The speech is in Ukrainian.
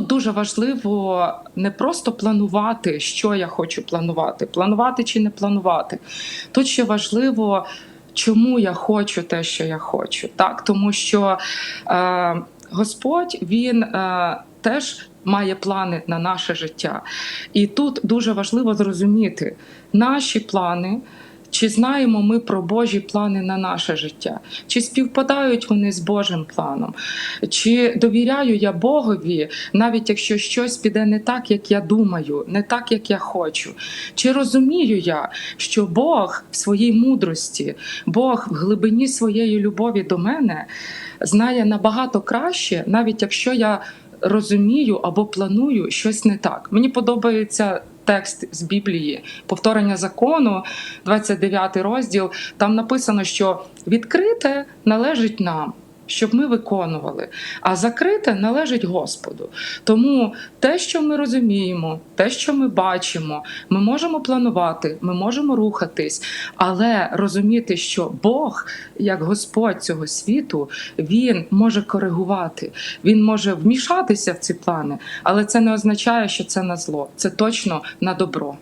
тут дуже важливо не просто планувати, що я хочу планувати, планувати чи не планувати. Тут ще важливо, чому я хочу те, що я хочу. Так? Тому що е, Господь він е, теж має плани на наше життя. І тут дуже важливо зрозуміти наші плани. Чи знаємо ми про Божі плани на наше життя? Чи співпадають вони з Божим планом? Чи довіряю я Богові, навіть якщо щось піде не так, як я думаю, не так, як я хочу? Чи розумію я, що Бог в своїй мудрості, Бог в глибині своєї любові до мене знає набагато краще, навіть якщо я розумію або планую щось не так? Мені подобається. Текст з Біблії, повторення закону, 29 розділ. Там написано, що відкрите належить нам, щоб ми виконували, а закрите належить Господу. Тому те, що ми розуміємо, те, що ми бачимо, ми можемо планувати, ми можемо рухатись, але розуміти, що Бог, як Господь цього світу, він може коригувати, він може вмішатися в ці плани, але це не означає, що це на зло. Це точно на добро.